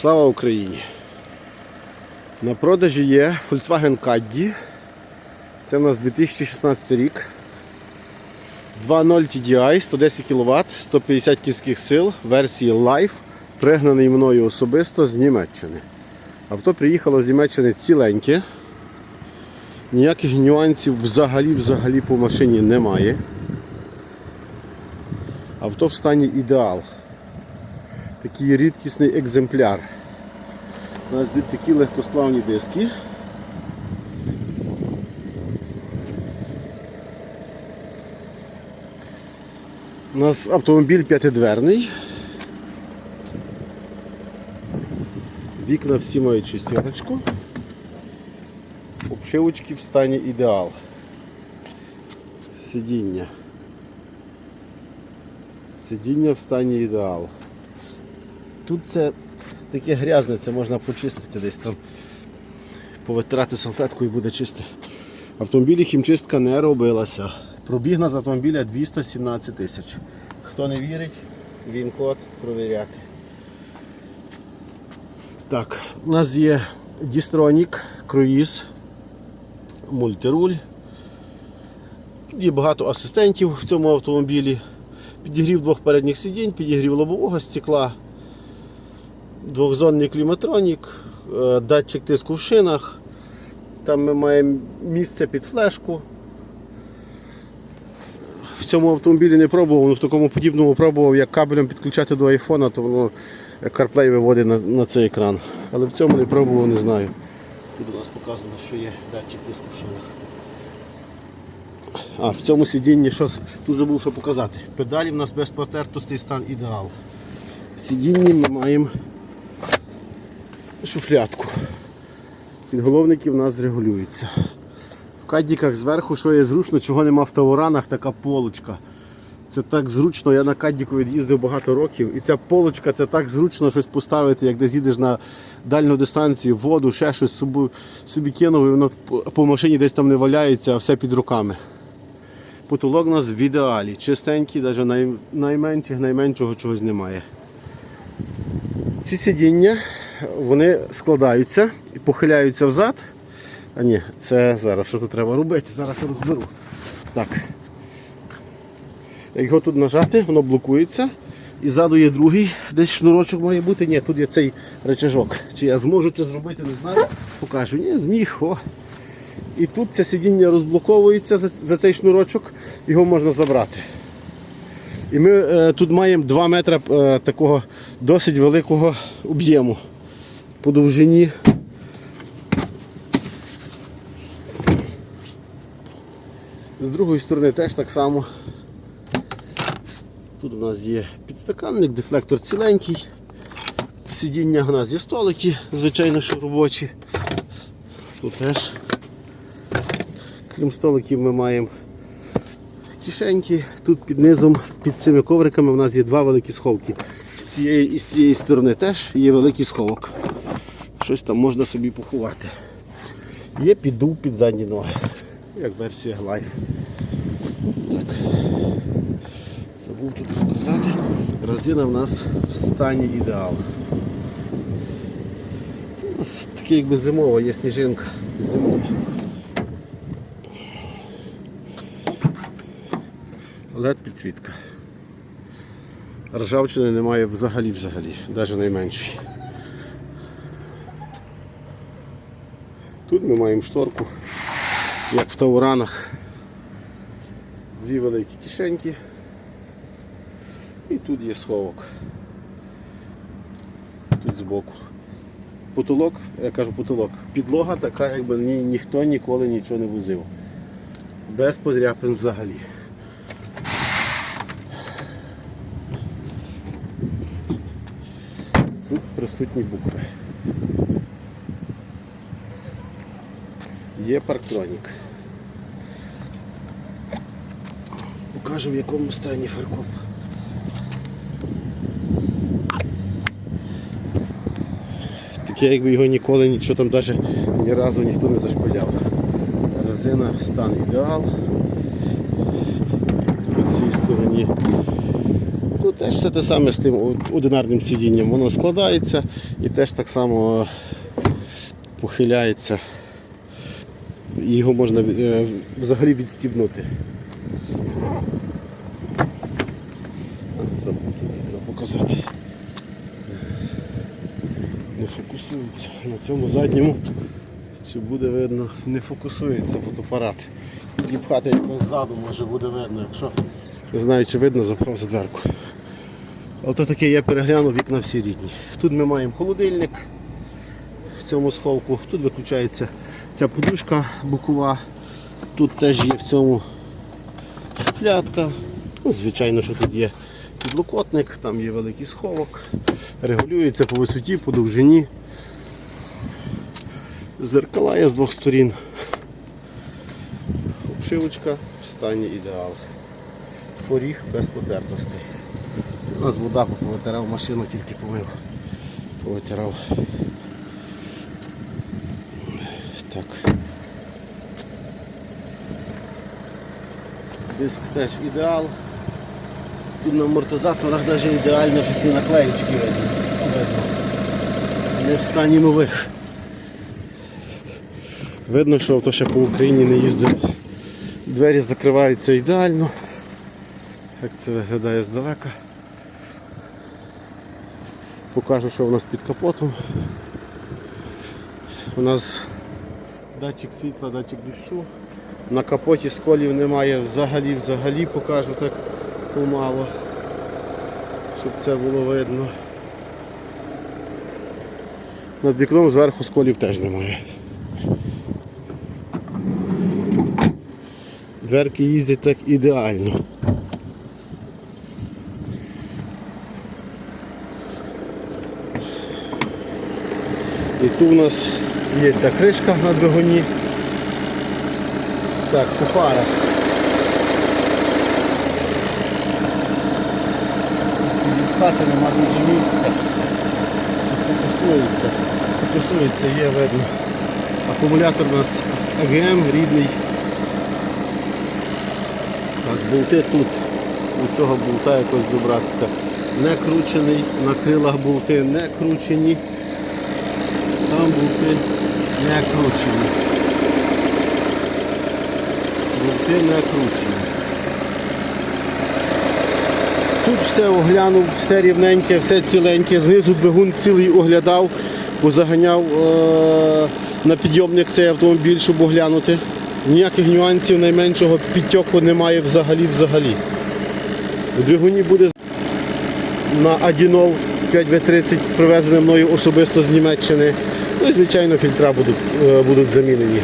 Слава Україні! На продажі є Volkswagen Caddy. Це у нас 2016 рік. 2.0 TDI, 110 кВт, 150 кінських сил, версії Life, пригнаний мною особисто з Німеччини. Авто приїхало з Німеччини ціленьке. Ніяких нюансів взагалі взагалі по машині немає. Авто в стані ідеал. Такий рідкісний екземпляр. У нас такі легкосплавні диски. У нас автомобіль п'ятидверний. Вікна всі мають шестерочку. Обшивочки в стані ідеал. Сидіння. Сидіння в стані ідеал. Тут це таке грязне, це можна почистити десь там. Повитирати салфеткою і буде чисте. Автомобілі хімчистка не робилася. Пробіг на автомобіля 217 тисяч. Хто не вірить, він код провіряти. Так, у нас є Дістронік, круїз, мультируль. Є багато асистентів в цьому автомобілі. Підігрів двох передніх сидінь, підігрів лобового стекла, двохзонний кліматронік, е, датчик тиску в шинах. Там ми маємо місце під флешку. В цьому автомобілі не пробував, але в такому подібному пробував, як кабелем підключати до айфона, то воно CarPlay виводить на, на цей екран. Але в цьому не пробував, не знаю. Тут у нас показано, що є датчик тиску в шинах. А, в цьому сидінні що тут забув що показати. Педалі в нас без потертостей стан ідеал. В сидінні ми маємо шуфлятку. Підголовники в нас регулюються. В кадіках зверху, що є зручно, чого нема в таворанах, така полочка. Це так зручно, я на кадіку від'їздив багато років. І ця полочка це так зручно щось поставити, як десь їдеш на дальню дистанцію, воду, ще щось собі, собі кинув, і воно по- машині десь там не валяється, а все під руками. Потолок у нас в ідеалі, чистенький, навіть най, найменших, найменшого чогось немає. Ці сидіння вони складаються і похиляються взад. А ні, це зараз що тут треба робити, зараз я розберу. Так. Як його тут нажати, воно блокується. І ззаду є другий, десь шнурочок має бути. Ні, тут є цей речажок. Чи я зможу це зробити, не знаю. Покажу. Ні, зміг. О. І тут це сидіння розблоковується за, за цей шнурочок, його можна забрати. І ми е, тут маємо 2 метри е, такого досить великого об'єму по довжині. З другої сторони теж так само. Тут у нас є підстаканник, дефлектор ціленький. Сидіння у нас є столики, звичайно, що робочі. Тут теж. Крім столиків ми маємо кишеньки. Тут під низом, під цими ковриками у нас є два великі сховки. З цієї і з цієї сторони теж є великий сховок. Щось там можна собі поховати. Є піддув під задні ноги, як версія Life. Так. Забув тут показати. Резина в нас в стані ідеал. Це у нас таке якби зимова, є сніжинка зимова. led підсвітка. Ржавчини немає взагалі взагалі, навіть найменшої. Ми маємо шторку, як в тауранах. Дві великі кишеньки. І тут є сховок. Тут збоку. Потолок, я кажу потолок, підлога така, якби ні, ніхто ніколи нічого не возив. Без подряпин взагалі. Тут присутні букви. Є парктронік. Покажу в якому стані фаркоп. Таке якби його ніколи нічого там навіть ні разу ніхто не зашпиляв. Резина стан ідеал. По цій стороні Тут теж все те саме з тим одинарним сидінням. Воно складається і теж так само похиляється. Його можна е, взагалі відстібнути. Забув тут треба показати. Не фокусується. На цьому задньому, чи буде видно, не фокусується фотоапарат. Тоді якось ззаду може буде видно, якщо не знаю чи видно, запхав за дверку. Але то таке я переглянув вікна всі рідні. Тут ми маємо холодильник в цьому сховку, тут виключається ця подушка бокова, тут теж є в цьому шуфлятка. Ну, звичайно, що тут є підлокотник, там є великий сховок, регулюється по висоті, по довжині. Зеркала є з двох сторін. Обшивочка в стані ідеал. Поріг без потертостей. Це у нас вода повитирав машину, тільки помив. Повитирав. Так. Диск теж ідеал. Тут на амортизаторах навіть ідеально що ці наклеїчки видно. Не в стані нових. Видно, що авто ще по Україні не їздив. Двері закриваються ідеально. Як це виглядає здалека. Покажу, що у нас під капотом. У нас датчик світла, датчик дощу. На капоті сколів немає взагалі, взагалі покажу так помало, щоб це було видно. Над вікном зверху сколів теж немає. Дверки їздять так ідеально. Тут у нас є ця кришка на двигуні. Так, по фарах. Хати нема дуже місця. Щось фокусується. Фокусується, є видно. Акумулятор у нас АГМ рідний. Так, болти тут. До цього болта якось добратися. Не кручений, на крилах болти не кручені. Там не кручені. Болти не кручені. Тут все оглянув, все рівненьке, все ціленьке. Знизу двигун цілий оглядав, позаганяв е- на підйомник цей автомобіль, щоб оглянути. Ніяких нюансів найменшого підтьоку немає взагалі взагалі. У двигуні буде на Адінол 5В30 привезене мною особисто з Німеччини. Ну і звичайно фільтра будуть, е, будуть замінені.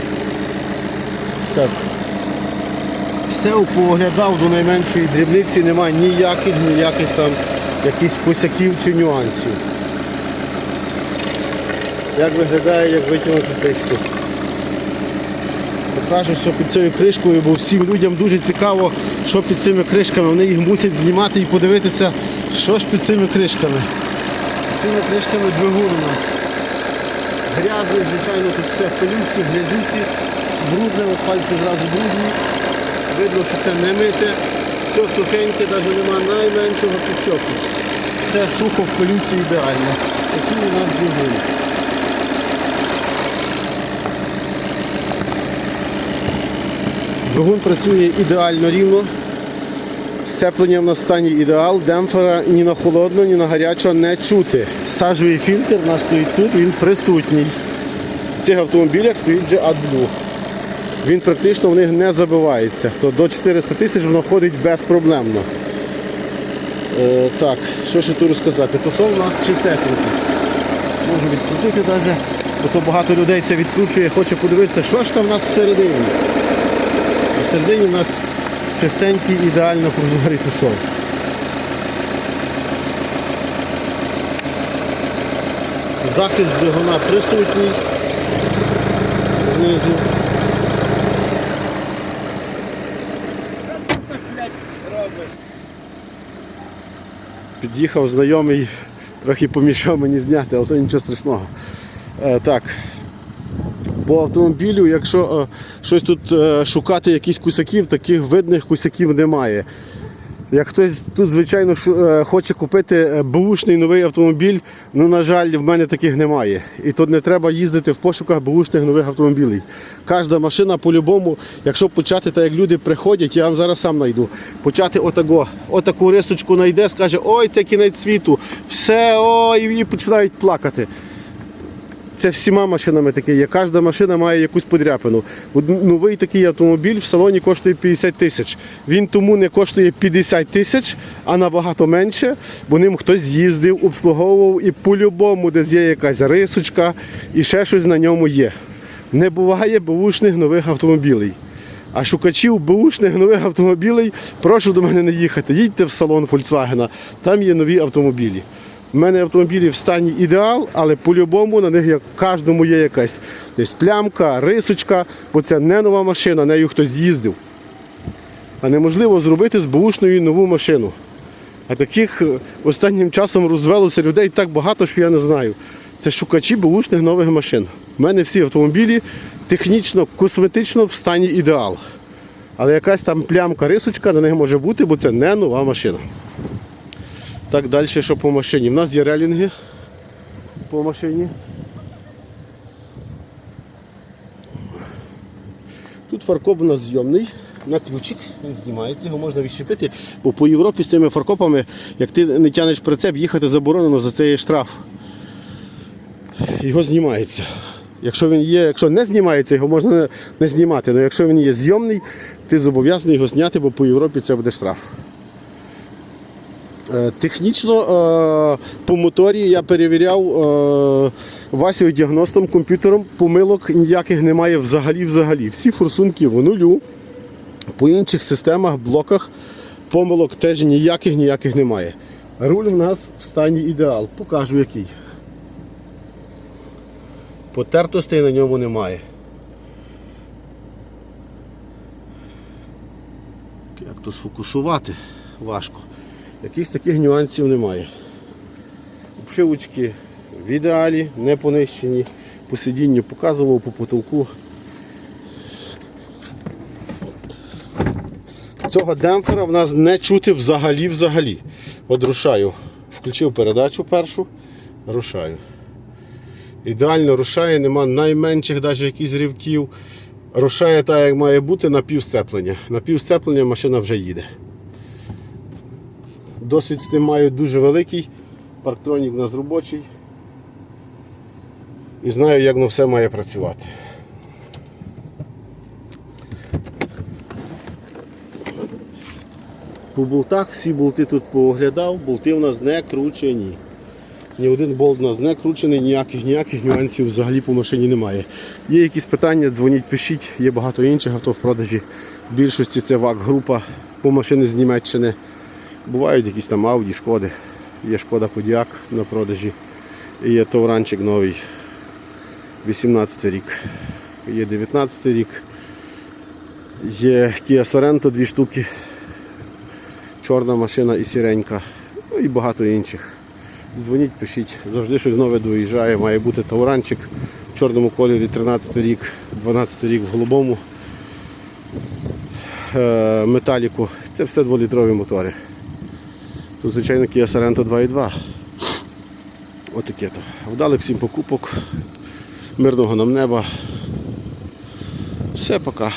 Так. Все пооглядав до найменшої дрібниці, немає ніяких, ніяких там якихось косяків чи нюансів. Як виглядає, як витягнути штук. Покажу, що під цією кришкою, бо всім людям дуже цікаво, що під цими кришками. Вони їх мусять знімати і подивитися, що ж під цими кришками. Під цими кришками двигун у нас. Грязний, звичайно, тут все в пилюці, грязюці, брудне, от пальці зразу брудні. Видно, що це не мите. Все сухеньке, навіть немає найменшого підтьоку. Все сухо в пилюці ідеально. Такий у нас двигун. Двигун працює ідеально рівно. Сцеплення в нас в стані ідеал, демпфера ні на холодно, ні на гарячо не чути. Сажовий фільтр у нас стоїть тут, він присутній. В цих автомобілях стоїть вже AdBlue. Він практично в них не забивається. То до 400 тисяч воно ходить безпроблемно. Е, так, що ще тут розказати? Тосол у нас чистесенький. Можу відкрутити навіть, то багато людей це відкручує, хоче подивитися, що ж там у нас всередині. Всередині у нас чистенький, ідеально прозорий тусол. Захист двигуна присутній знизу. Під'їхав знайомий, трохи помішав мені зняти, але то нічого страшного. Е, так, по автомобілю, якщо е, щось тут е, шукати якісь кусаків, таких видних кусаків немає. Як хтось тут, звичайно, е, хоче купити е, бушний новий автомобіль, ну, на жаль, в мене таких немає. І тут не треба їздити в пошуках бушних нових автомобілів. Кожна машина по-любому, якщо почати так, як люди приходять, я вам зараз сам знайду. Почати отаго, отаку рисочку знайде, скаже, ой, це кінець світу, все, ой, і починають плакати. Це всіма машинами таке є. Кожна машина має якусь подряпину. Новий такий автомобіль в салоні коштує 50 тисяч. Він тому не коштує 50 тисяч, а набагато менше, бо ним хтось з'їздив, обслуговував і по-любому десь є якась рисочка і ще щось на ньому є. Не буває бушних нових автомобілей. А шукачів бушних нових автомобілей прошу до мене не їхати. Їдьте в салон Volkswagen, там є нові автомобілі. У мене автомобілі в стані ідеал, але по-любому на них як кожному є якась десь плямка, рисочка, бо це не нова машина, нею хтось з'їздив. А неможливо зробити з бушною нову машину. А таких е, останнім часом розвелося людей так багато, що я не знаю. Це шукачі бушних нових машин. У мене всі автомобілі технічно, косметично в стані ідеал. Але якась там плямка, рисочка на них може бути, бо це не нова машина. Так, далі, що по машині. У нас є релінги по машині. Тут фаркоп у нас зйомний на ключик, він знімається, його можна відщепити, бо по Європі з цими фаркопами, як ти не тянеш прицеп, їхати заборонено, за це є штраф. Його знімається. Якщо він є, якщо не знімається, його можна не знімати. Але якщо він є зйомний, ти зобов'язаний його зняти, бо по Європі це буде штраф. Е, Технічно е, по моторі я перевіряв е, Васю діагностом комп'ютером, помилок ніяких немає взагалі взагалі. Всі форсунки в нулю. По інших системах, блоках помилок теж ніяких ніяких немає. Руль в нас в стані ідеал. Покажу який. Потертостей на ньому немає. Як то сфокусувати важко. Якихось таких нюансів немає. Обшивочки в ідеалі, не понищені. По сидінню показував, по потолку. Цього демпфера в нас не чути взагалі взагалі. От рушаю. Включив передачу першу, рушаю. Ідеально рушає, нема найменших навіть якісь рівків. Рушає так, як має бути, на півсцеплення. На півсцеплення машина вже їде. Досвід з тим маю дуже великий. Парктронік у нас робочий. І знаю, як воно все має працювати. По болтах всі болти тут пооглядав, болти в нас не кручені. Ні один болт у нас не кручений, ніяких ніяких нюансів взагалі по машині немає. Є якісь питання, дзвоніть, пишіть, є багато інших авто в продажі. В більшості це ВАК-група по машини з Німеччини. Бувають якісь там Ауді, Шкоди. Є Шкода Кодіак на продажі. І є Товранчик новий. 18 рік. Є 19 рік. Є Kia Sorento дві штуки. Чорна машина і сіренька. Ну і багато інших. Дзвоніть, пишіть. Завжди щось нове доїжджає. Має бути Тауранчик в чорному кольорі 13 рік, 12 рік в голубому. Е, металіку. Це все 2-літрові мотори. Тут, звичайно, Kia Sorento 2.2. Отаке то. Вдалих всім покупок. Мирного нам неба. Все, пока.